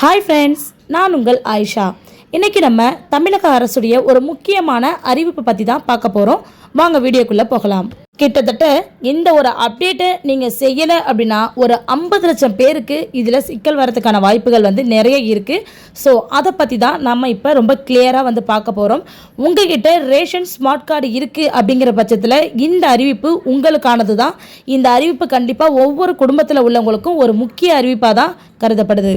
Hi friends நான் உங்கள் ஆயிஷா. இன்றைக்கி நம்ம தமிழக அரசுடைய ஒரு முக்கியமான அறிவிப்பு பற்றி தான் பார்க்க போகிறோம் வாங்க வீடியோக்குள்ளே போகலாம். கிட்டத்தட்ட இந்த ஒரு அப்டேட்டை நீங்கள் செய்யலை அப்படின்னா ஒரு ஐம்பது லட்சம் பேருக்கு இதில் சிக்கல் வரதுக்கான வாய்ப்புகள் வந்து நிறைய இருக்குது ஸோ அதை பற்றி தான் நம்ம இப்போ ரொம்ப கிளியராக வந்து பார்க்க போகிறோம் உங்ககிட்ட ரேஷன் ஸ்மார்ட் கார்டு இருக்குது அப்படிங்கிற பட்சத்தில் இந்த அறிவிப்பு உங்களுக்கானது தான். இந்த அறிவிப்பு கண்டிப்பாக ஒவ்வொரு குடும்பத்தில் உள்ளவங்களுக்கும் ஒரு முக்கிய அறிவிப்பாக தான் கருதப்படுது.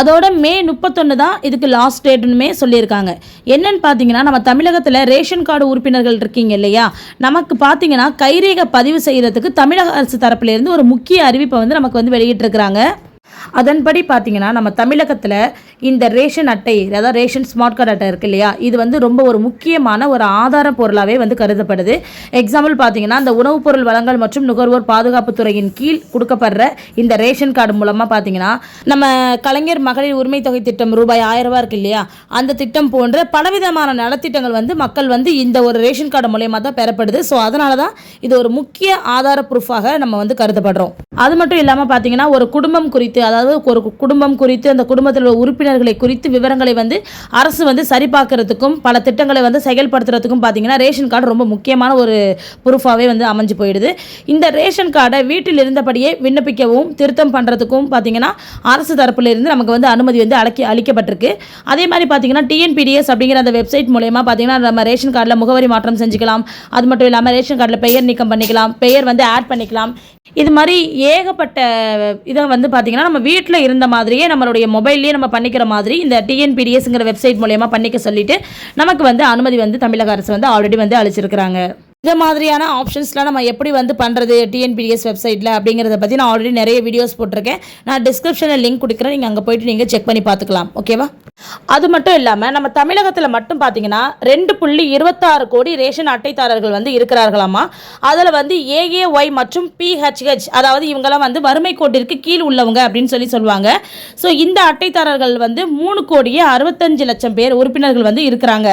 அதோட மே முப்பத்தொன்று தான் இதுக்கு லாஸ்ட் டேட்டுமே சொல்லியிருக்காங்க. என்னன்னு பார்த்தீங்கன்னா நம்ம தமிழகத்தில் ரேஷன் கார்டு உறுப்பினர்கள் இருக்கீங்க இல்லையா? நமக்கு பார்த்தீங்கன்னா கைரேகை பதிவு செய்கிறதுக்கு தமிழக அரசு தரப்புலேருந்து ஒரு முக்கிய அறிவிப்பை வந்து நமக்கு வந்து வெளியிட்டிருக்கிறாங்க. அதன்படி பார்த்தீங்கன்னா நம்ம தமிழகத்தில் இந்த ரேஷன் அட்டை அதாவது ரேஷன் ஸ்மார்ட் கார்டு அட்டை இருக்கு இல்லையா? இது வந்து ரொம்ப ஒரு முக்கியமான ஒரு ஆதார பொருளாகவே வந்து கருதப்படுது. எக்ஸாம்பிள் பார்த்தீங்கன்னா இந்த உணவுப் பொருள் வளங்கள் மற்றும் நுகர்வோர் பாதுகாப்பு துறையின் கீழ் கொடுக்கப்படுற இந்த ரேஷன் கார்டு மூலமாக பார்த்தீங்கன்னா நம்ம கலைஞர் மகளிர் உரிமை தொகை திட்டம் ரூபாய் ஆயிரம் ரூபாய் இருக்கு இல்லையா? அந்த திட்டம் போன்ற பலவிதமான நலத்திட்டங்கள் வந்து மக்கள் வந்து இந்த ஒரு ரேஷன் கார்டு மூலயமா தான் பெறப்படுது. ஸோ அதனால தான் இது ஒரு முக்கிய ஆதார ப்ரூஃபாக நம்ம வந்து கருதப்படுறோம். அது மட்டும் இல்லாமல் பார்த்தீங்கன்னா ஒரு குடும்பம் குறித்து அதாவது ஒரு குடும்பம் குறித்து அந்த குடும்பத்தில் உள்ள உறுப்பினர்களை குறித்து விவரங்களை வந்து அரசு வந்து சரிபார்க்கறதுக்கும் பல திட்டங்களை வந்து செயல்படுத்துறதுக்கும் பார்த்தீங்கன்னா ரேஷன் கார்டு ரொம்ப முக்கியமான ஒரு ப்ரூஃபாகவே வந்து அமைஞ்சு போயிடுது. இந்த ரேஷன் கார்டை வீட்டில் இருந்தபடியே விண்ணப்பிக்கவும் திருத்தம் பண்ணுறதுக்கும் பார்த்தீங்கன்னா அரசு தரப்புல இருந்து நமக்கு வந்து அனுமதி வந்து அழைக்க அளிக்கப்பட்டிருக்கு. அதே மாதிரி பார்த்தீங்கன்னா டிஎன்பிடிஎஸ் அப்படிங்கிற அந்த வெப்சைட் மூலயமா பார்த்தீங்கன்னா நம்ம ரேஷன் கார்டில் முகவரி மாற்றம் செஞ்சுக்கலாம். அது மட்டும் இல்லாமல் ரேஷன் கார்டில் பெயர் நீக்கம் பண்ணிக்கலாம். பெயர் வந்து ஆட் பண்ணிக்கலாம். இது மாதிரி ஏகப்பட்ட இதை வந்து பார்த்திங்கன்னா நம்ம வீட்டில் இருந்த மாதிரியே நம்மளுடைய மொபைல்லேயே நம்ம பண்ணிக்கிற மாதிரி இந்த டிஎன்பிடிஎஸ்ங்கிற வெப்சைட் மூலயமா பண்ணிக்க சொல்லிட்டு நமக்கு வந்து அனுமதி வந்து தமிழக அரசு வந்து ஆல்ரெடி வந்து அளிச்சிருக்கிறாங்க. இந்த மாதிரியான ஆப்ஷன்ஸ்லாம் நம்ம எப்படி வந்து பண்ணுறது டிஎன்பிடிஎஸ் வெப்சைட்டில் அப்படிங்கிறத பற்றி நான் ஆல்ரெடி நிறைய வீடியோஸ் போட்டிருக்கேன். நான் டிஸ்கிரிப்ஷனில் லிங்க் கொடுக்குறேன். நீங்கள் அங்கே போயிட்டு நீங்கள் செக் பண்ணி பார்த்துக்கலாம். ஓகேவா அது மட்டும் இல்லாமல் நம்ம தமிழகத்தில் மட்டும் பார்த்தீங்கன்னா ரெண்டு புள்ளி இருபத்தாறு கோடி ரேஷன் அட்டைதாரர்கள் வந்து இருக்கிறார்களாமா? அதில் வந்து ஏஏஒய் மற்றும் பிஹெச்ஹெச் அதாவது இவங்கெல்லாம் வந்து வறுமை கோட்டிற்கு கீழ் உள்ளவங்க அப்படின்னு சொல்லி சொல்லுவாங்க. ஸோ இந்த அட்டைதாரர்கள் வந்து மூணு கோடியே அறுபத்தஞ்சு லட்சம் பேர் உறுப்பினர்கள் வந்து இருக்கிறாங்க.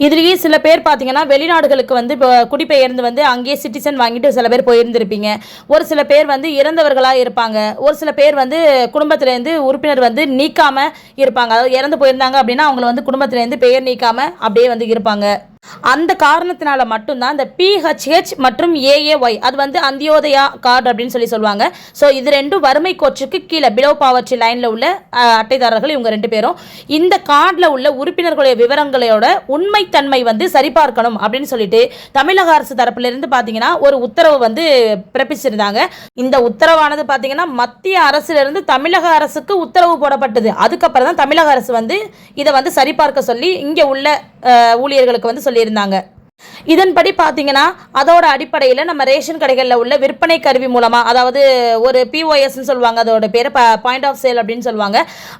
இதுலேயே சில பேர் பார்த்தீங்கன்னா வெளிநாடுகளுக்கு வந்து இப்போ குடிபெயர்ந்து வந்து அங்கேயே சிட்டிசன் வாங்கிட்டு சில பேர் போயிருந்திருப்பீங்க. ஒரு சில பேர் வந்து இறந்தவர்களாக இருப்பாங்க. ஒரு சில பேர் வந்து குடும்பத்திலேருந்து உறுப்பினர் வந்து நீக்காமல் இருப்பாங்க. அதாவது இறந்து போயிருந்தாங்க அப்படின்னா அவங்கள வந்து குடும்பத்திலேருந்து பெயர் நீக்காமல் அப்படியே வந்து இருப்பாங்க. அந்த காரணத்தினால மட்டும்தான் இந்த பிஹெச்ஹெச் மற்றும் ஏஏஒய் அது வந்து அந்தியோதயா கார்டு அப்படின்னு சொல்லி சொல்லுவாங்க. ஸோ இது ரெண்டும் வறுமை கோச்சுக்கு கீழே பிலோ பாவர்ச்சி லைனில் உள்ள அட்டைதாரர்கள் இவங்க ரெண்டு பேரும். இந்த கார்டில் உள்ள உறுப்பினர்களுடைய விவரங்களோட உண்மைத்தன்மை வந்து சரிபார்க்கணும் அப்படின்னு சொல்லிட்டு தமிழக அரசு தரப்பிலிருந்து பார்த்தீங்கன்னா ஒரு உத்தரவு வந்து பிறப்பிச்சிருந்தாங்க. இந்த உத்தரவானது பார்த்தீங்கன்னா மத்திய அரசிலிருந்து தமிழக அரசுக்கு உத்தரவு போடப்பட்டது. அதுக்கப்புறம் தான் தமிழக அரசு வந்து இதை வந்து சரிபார்க்க சொல்லி இங்கே உள்ள ஊழியர்களுக்கு வந்து சொல்லியிருந்தாங்க. இதன்படி பார்த்தீங்கன்னா அதோட அடிப்படையில் நம்ம ரேஷன் கடைகளில் உள்ள விற்பனை கருவி மூலமாக அதாவது ஒரு பிஓஎஸ்ன்னு சொல்லுவாங்க அதோட பேர் பாயிண்ட் ஆஃப் சேல் அப்படின்னு சொல்லுவாங்க.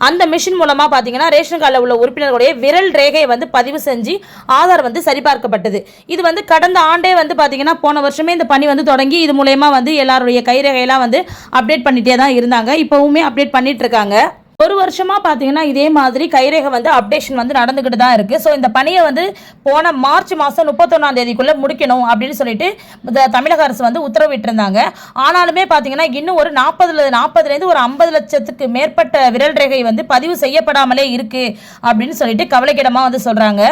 அந்த மிஷின் மூலமாக பார்த்தீங்கன்னா ரேஷன் கார்டில் உள்ள உறுப்பினர்களுடைய விரல் ரேகையை வந்து பதிவு செஞ்சு ஆதார் வந்து சரிபார்க்கப்பட்டது. இது வந்து கடந்த ஆண்டே வந்து பார்த்தீங்கன்னா போன வருஷமே இந்த பணி வந்து தொடங்கி இது மூலயமா வந்து எல்லாருடைய கைரேகையெல்லாம் வந்து அப்டேட் பண்ணிகிட்டே தான் இருந்தாங்க. இப்போவுமே அப்டேட் பண்ணிகிட்ருக்காங்க இருக்காங்க. ஒரு வருஷமா பார்த்தீங்கன்னா இதே மாதிரி கைரேகை வந்து அப்டேஷன் வந்து நடந்துக்கிட்டு தான் இருக்கு. ஸோ இந்த பணியை வந்து போன மார்ச் மாதம் முப்பத்தொன்னாம் தேதிக்குள்ள முடிக்கணும் அப்படின்னு சொல்லிட்டு இந்த தமிழக அரசு வந்து உத்தரவிட்டிருந்தாங்க. ஆனாலுமே பார்த்தீங்கன்னா இன்னும் ஒரு நாற்பதுல நாற்பதுலேருந்து ஒரு ஐம்பது லட்சத்துக்கு மேற்பட்ட விரல் ரேகை வந்து பதிவு செய்யப்படாமலே இருக்கு அப்படின்னு சொல்லிட்டு கவலைக்கிடமாக வந்து சொல்கிறாங்க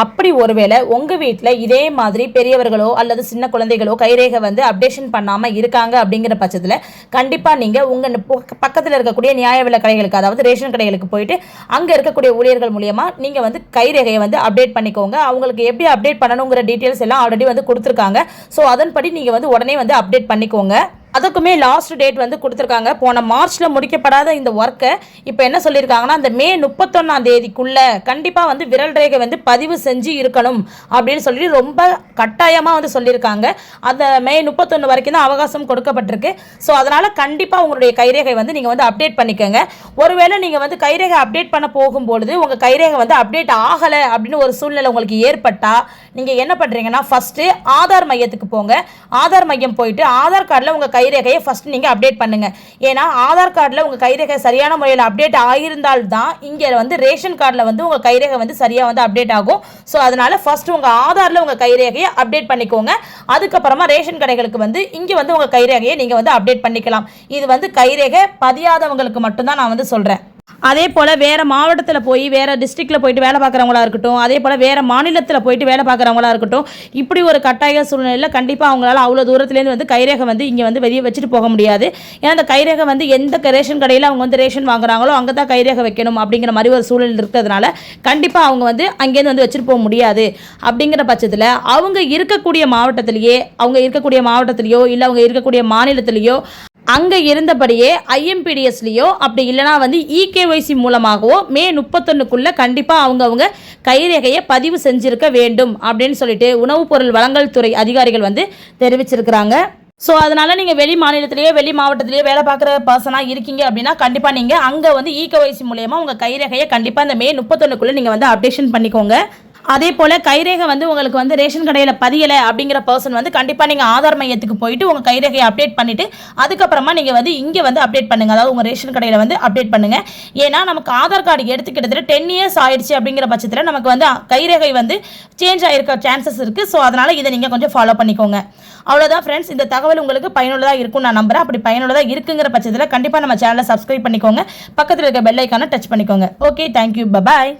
அப்படி ஒருவேளை உங்கள் வீட்டில் இதே மாதிரி பெரியவர்களோ அல்லது சின்ன குழந்தைகளோ கைரேகை வந்து அப்டேஷன் பண்ணாமல் இருக்காங்க அப்படிங்கிற பட்சத்தில் கண்டிப்பாக நீங்கள் உங்கள் பக்கத்தில் இருக்கக்கூடிய நியாய விலை கடைகளுக்கு அதாவது ரேஷன் கடைகளுக்கு போயிட்டு அங்கே இருக்கக்கூடிய ஊழியர்கள் மூலியமாக நீங்கள் வந்து கைரேகையை வந்து அப்டேட் பண்ணிக்கோங்க. அவங்களுக்கு எப்படி அப்டேட் பண்ணணுங்கிற டீட்டெயில்ஸ் எல்லாம் ஆல்ரெடி வந்து கொடுத்துருக்காங்க. ஸோ அதன்படி நீங்கள் வந்து உடனே வந்து அப்டேட் பண்ணிக்கோங்க. அதுக்குமே லாஸ்ட் டேட் வந்து கொடுத்துருக்காங்க. போன மார்ச்சில் முடிக்கப்படாத இந்த ஒர்க்கை இப்போ என்ன சொல்லியிருக்காங்கன்னா அந்த மே முப்பத்தொன்னாம் தேதிக்குள்ள கண்டிப்பாக வந்து விரல் ரேகை வந்து பதிவு செஞ்சு இருக்கணும் அப்படின்னு சொல்லி ரொம்ப கட்டாயமாக வந்து சொல்லியிருக்காங்க. அந்த மே முப்பத்தொன்று வரைக்கும் தான் அவகாசம் கொடுக்கப்பட்டிருக்கு. ஸோ அதனால் கண்டிப்பாக உங்களுடைய கைரேகை வந்து நீங்கள் வந்து அப்டேட் பண்ணிக்கோங்க. ஒருவேளை நீங்கள் வந்து கைரேகை அப்டேட் பண்ண போகும்பொழுது உங்கள் கைரேகை வந்து அப்டேட் ஆகலை அப்படின்னு ஒரு சூழ்நிலை உங்களுக்கு ஏற்பட்டால் நீங்கள் என்ன பண்ணுறீங்கன்னா ஃபஸ்ட்டு ஆதார் மையத்துக்கு போங்க. ஆதார் மையம் போயிட்டு ஆதார் கார்டில் உங்கள் கை கைரேகையை ஃபஸ்ட் நீங்கள் அப்டேட் பண்ணுங்கள் ஏன்னா ஆதார் கார்டில் உங்கள் கைரேகை சரியான முறையில் அப்டேட் ஆகியிருந்தால் தான் இங்கே வந்து ரேஷன் கார்டில் வந்து உங்கள் கைரேகை வந்து சரியாக வந்து அப்டேட் ஆகும். ஸோ அதனால ஃபஸ்ட் உங்கள் ஆதாரில் உங்கள் கைரேகையை அப்டேட் பண்ணிக்கோங்க. அதுக்கப்புறமா ரேஷன் கடைகளுக்கு வந்து இங்கே வந்து உங்கள் கைரேகையை நீங்கள் வந்து அப்டேட் பண்ணிக்கலாம். இது வந்து கைரேகை பதியாதவங்களுக்கு மட்டும்தான் நான் வந்து சொல்கிறேன் அதே போல் வேறு மாவட்டத்தில் போய் வேறு டிஸ்ட்ரிக்டில் போயிட்டு வேலை பார்க்குறவங்களா இருக்கட்டும் அதே போல் வேறு மாநிலத்தில் போயிட்டு வேலை பார்க்குறவங்களா இருக்கட்டும் இப்படி ஒரு கட்டாய சூழ்நிலையில் கண்டிப்பாக அவங்களால அவ்வளோ தூரத்துலேருந்து வந்து கைரேகை வந்து இங்கே வந்து வெளியே வச்சுட்டு போக முடியாது. ஏன்னா அந்த கைரேகை வந்து எந்த க- ரேஷன் கடையில் அவங்க வந்து ரேஷன் வாங்குறாங்களோ அங்கே தான் கைரேகை வைக்கணும் அப்படிங்கிற மாதிரி ஒரு சூழல் இருக்கிறதுனால கண்டிப்பாக அவங்க வந்து அங்கேருந்து வந்து வச்சுட்டு போக முடியாது. அப்படிங்கிற பட்சத்தில் அவங்க இருக்கக்கூடிய மாவட்டத்திலேயே அவங்க இருக்கக்கூடிய மாவட்டத்திலேயோ இல்லை அவங்க இருக்கக்கூடிய மாநிலத்திலேயோ அங்கே இருந்தபடியே ஐஎம்பிடிஎஸ்லேயோ அப்படி இல்லைனா வந்து இகேஒய்சி மூலமாகவோ மே முப்பத்தொன்னுக்குள்ளே கண்டிப்பாக அவங்கவுங்க கைரேகையை பதிவு செஞ்சுருக்க வேண்டும் அப்படின்னு சொல்லிட்டு உணவுப் பொருள் வழங்கல் துறை அதிகாரிகள் வந்து தெரிவிச்சிருக்கிறாங்க. ஸோ அதனால் நீங்கள் வெளி மாநிலத்திலேயோ வெளி மாவட்டத்திலேயோ வேலை பார்க்குற பர்சனாக இருக்கீங்க அப்படின்னா கண்டிப்பாக நீங்கள் அங்கே வந்து இகேஒய்சி மூலயமா உங்கள் கைரேகையை கண்டிப்பாக இந்த மே முப்பத்தொன்னுக்குள்ளே நீங்கள் வந்து அப்டேஷன் பண்ணிக்கோங்க. அதே போல் கைரேகை வந்து உங்களுக்கு வந்து ரேஷன் கடையில் பதியலை அப்படிங்கிற பர்சன் வந்து கண்டிப்பாக நீங்கள் ஆதார் மையத்துக்கு போயிட்டு உங்கள் கைரேகையை அப்டேட் பண்ணிவிட்டு அதுக்கப்புறமா நீங்கள் வந்து இங்கே வந்து அப்டேட் பண்ணுங்கள் அதாவது உங்கள் ரேஷன் கடையில் வந்து அப்டேட் பண்ணுங்கள் ஏன்னா நமக்கு ஆதார் கார்டு எடுத்து கிட்டத்தட்ட டென் இயர்ஸ் ஆயிடுச்சு அப்படிங்கிற பட்சத்தில் நமக்கு வந்து கைரேகை வந்து சேஞ்ச் ஆகிருக்க சான்சஸ் இருக்குது ஸோ அதனால் இதை நீங்கள் கொஞ்சம் ஃபாலோ பண்ணிக்கோங்க. அவ்வளோதான் ஃப்ரெண்ட்ஸ் இந்த தகவல் உங்களுக்கு பயனுள்ளதாக இருக்கும் நான் நம்புறேன். அப்படி பயனுள்ளதாக இருக்குங்கிற பட்சத்தில் கண்டிப்பாக நம்ம சேனலை சப்ஸ்கிரைப் பண்ணிக்கோங்க. பக்கத்தில் இருக்க பெல் ஐக்கானை டச் பண்ணிக்கோங்க. Okay thank you bye bye